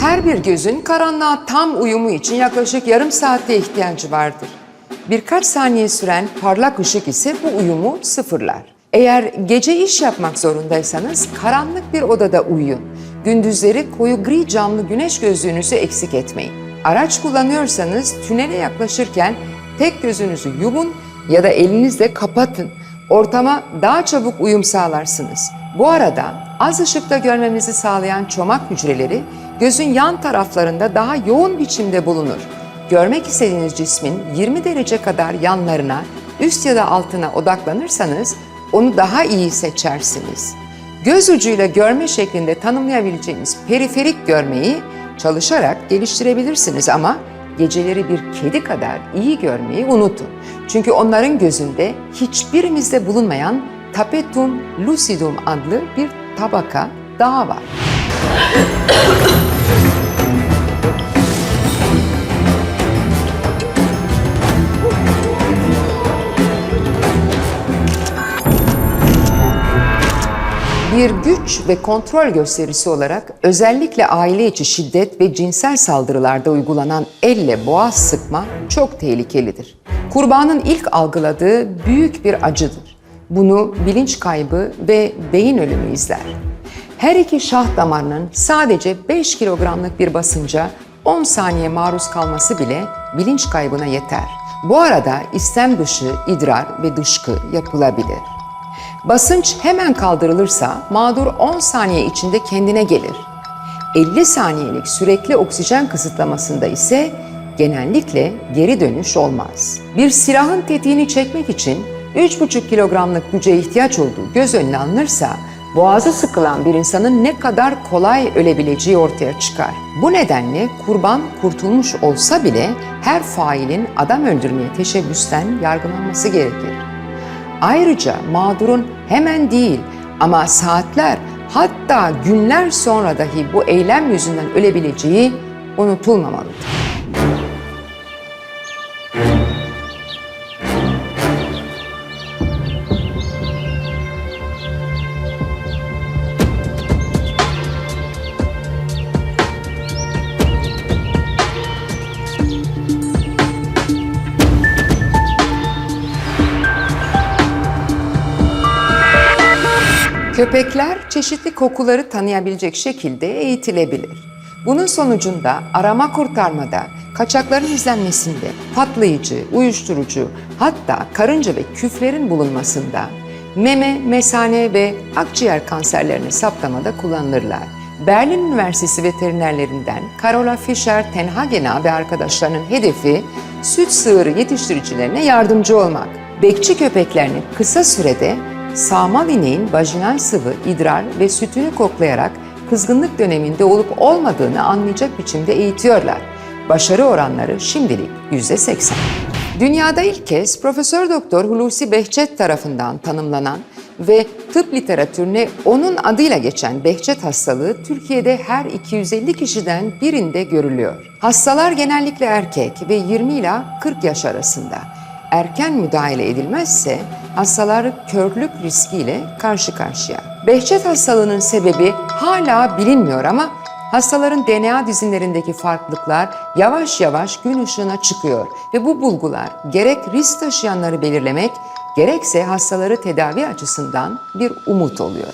Her bir gözün karanlığa tam uyumu için yaklaşık yarım saatte ihtiyacı vardır. Birkaç saniye süren parlak ışık ise bu uyumu sıfırlar. Eğer gece iş yapmak zorundaysanız karanlık bir odada uyuyun. Gündüzleri koyu gri camlı güneş gözlüğünüzü eksik etmeyin. Araç kullanıyorsanız tünele yaklaşırken tek gözünüzü yumun ya da elinizle kapatın. Ortama daha çabuk uyum sağlarsınız. Bu arada az ışıkta görmemizi sağlayan çomak hücreleri gözün yan taraflarında daha yoğun biçimde bulunur. Görmek istediğiniz cismin 20 derece kadar yanlarına, üst ya da altına odaklanırsanız onu daha iyi seçersiniz. Göz ucuyla görme şeklinde tanımlayabileceğiniz periferik görmeyi çalışarak geliştirebilirsiniz ama geceleri bir kedi kadar iyi görmeyi unutun. Çünkü onların gözünde hiçbirimizde bulunmayan tapetum lucidum adlı bir tabaka daha var. Bir güç ve kontrol gösterisi olarak özellikle aile içi şiddet ve cinsel saldırılarda uygulanan elle boğaz sıkma çok tehlikelidir. Kurbanın ilk algıladığı büyük bir acıdır. Bunu bilinç kaybı ve beyin ölümü izler. Her iki şah damarının sadece 5 kilogramlık bir basınca 10 saniye maruz kalması bile bilinç kaybına yeter. Bu arada istem dışı idrar ve dışkı yapılabilir. Basınç hemen kaldırılırsa mağdur 10 saniye içinde kendine gelir. 50 saniyelik sürekli oksijen kısıtlamasında ise genellikle geri dönüş olmaz. Bir silahın tetiğini çekmek için 3,5 kilogramlık güce ihtiyaç olduğu göz önüne alınırsa boğazı sıkılan bir insanın ne kadar kolay ölebileceği ortaya çıkar. Bu nedenle kurban kurtulmuş olsa bile her failin adam öldürmeye teşebbüsten yargılanması gerekir. Ayrıca mağdurun hemen değil ama saatler hatta günler sonra dahi bu eylem yüzünden ölebileceği unutulmamalıdır. Köpekler çeşitli kokuları tanıyabilecek şekilde eğitilebilir. Bunun sonucunda arama kurtarmada, kaçakların izlenmesinde, patlayıcı, uyuşturucu, hatta karınca ve küflerin bulunmasında, meme, mesane ve akciğer kanserlerini saptamada kullanılırlar. Berlin Üniversitesi veterinerlerinden Carola Fischer Tenhagena ve arkadaşlarının hedefi süt sığırı yetiştiricilerine yardımcı olmak. Bekçi köpeklerini kısa sürede sağmal ineğin vajinal sıvı, idrar ve sütünü koklayarak kızgınlık döneminde olup olmadığını anlayacak biçimde eğitiyorlar. Başarı oranları şimdilik %80. Dünyada ilk kez Profesör Doktor Hulusi Behçet tarafından tanımlanan ve tıp literatürüne onun adıyla geçen Behçet hastalığı Türkiye'de her 250 kişiden birinde görülüyor. Hastalar genellikle erkek ve 20 ila 40 yaş arasında. Erken müdahale edilmezse hastalar körlük riskiyle karşı karşıya. Behçet hastalığının sebebi hala bilinmiyor ama hastaların DNA dizinlerindeki farklılıklar yavaş yavaş gün ışığına çıkıyor ve bu bulgular gerek risk taşıyanları belirlemek gerekse hastaları tedavi açısından bir umut oluyor.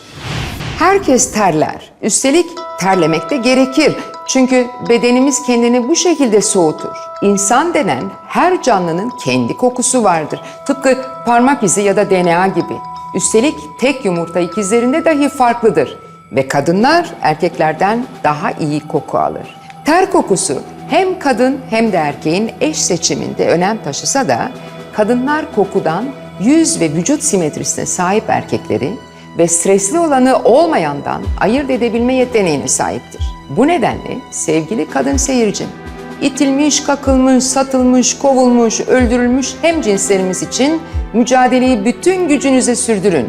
Herkes terler. Üstelik terlemek de gerekir. Çünkü bedenimiz kendini bu şekilde soğutur. İnsan denen her canlının kendi kokusu vardır. Tıpkı parmak izi ya da DNA gibi. Üstelik tek yumurta ikizlerinde dahi farklıdır. Ve kadınlar erkeklerden daha iyi koku alır. Ter kokusu hem kadın hem de erkeğin eş seçiminde önem taşısa da kadınlar kokudan yüz ve vücut simetrisine sahip erkekleri ve stresli olanı olmayandan ayırt edebilme yeteneğine sahiptir. Bu nedenle sevgili kadın seyircim, itilmiş, kakılmış, satılmış, kovulmuş, öldürülmüş hem cinslerimiz için mücadeleyi bütün gücünüze sürdürün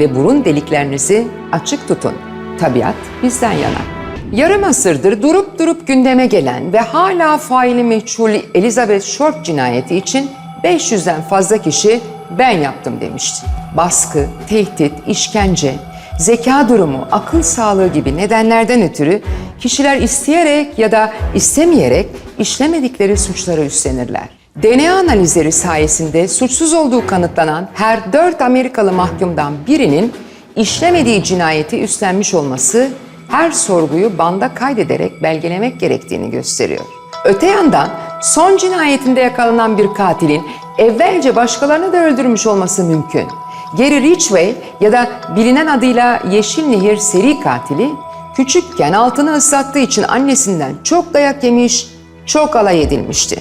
ve burun deliklerinizi açık tutun. Tabiat bizden yana. Yarım asırdır durup durup gündeme gelen ve hala faili meçhul Elizabeth Short cinayeti için 500'den fazla kişi ben yaptım demişti. Baskı, tehdit, işkence zeka durumu, akıl sağlığı gibi nedenlerden ötürü kişiler isteyerek ya da istemeyerek işlemedikleri suçları üstlenirler. DNA analizleri sayesinde suçsuz olduğu kanıtlanan her dört Amerikalı mahkumdan birinin işlemediği cinayeti üstlenmiş olması her sorguyu banda kaydederek belgelemek gerektiğini gösteriyor. Öte yandan son cinayetinde yakalanan bir katilin evvelce başkalarını da öldürmüş olması mümkün. Gary Ridgway ya da bilinen adıyla Yeşil Nehir seri katili küçükken altını ıslattığı için annesinden çok dayak yemiş, çok alay edilmişti.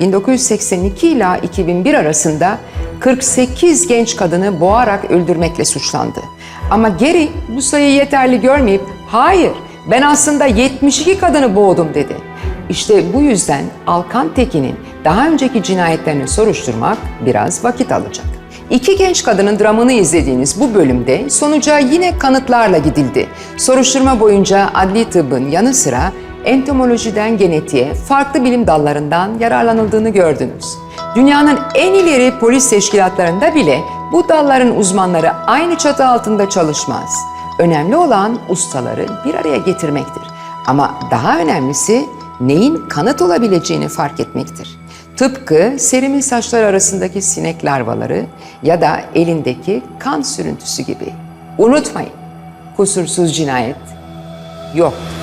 1982 ila 2001 arasında 48 genç kadını boğarak öldürmekle suçlandı. Ama Gary bu sayıyı yeterli görmeyip hayır ben aslında 72 kadını boğdum dedi. İşte bu yüzden Alkan Tekin'in daha önceki cinayetlerini soruşturmak biraz vakit alacak. İki genç kadının dramını izlediğiniz bu bölümde sonuca yine kanıtlarla gidildi. Soruşturma boyunca adli tıbbın yanı sıra entomolojiden genetiğe farklı bilim dallarından yararlanıldığını gördünüz. Dünyanın en ileri polis teşkilatlarında bile bu dalların uzmanları aynı çatı altında çalışmaz. Önemli olan ustaları bir araya getirmektir. Ama daha önemlisi neyin kanıt olabileceğini fark etmektir. Tıpkı serimin saçlar arasındaki sinek larvaları ya da elindeki kan sürüntüsü gibi. Unutmayın, kusursuz cinayet yoktur.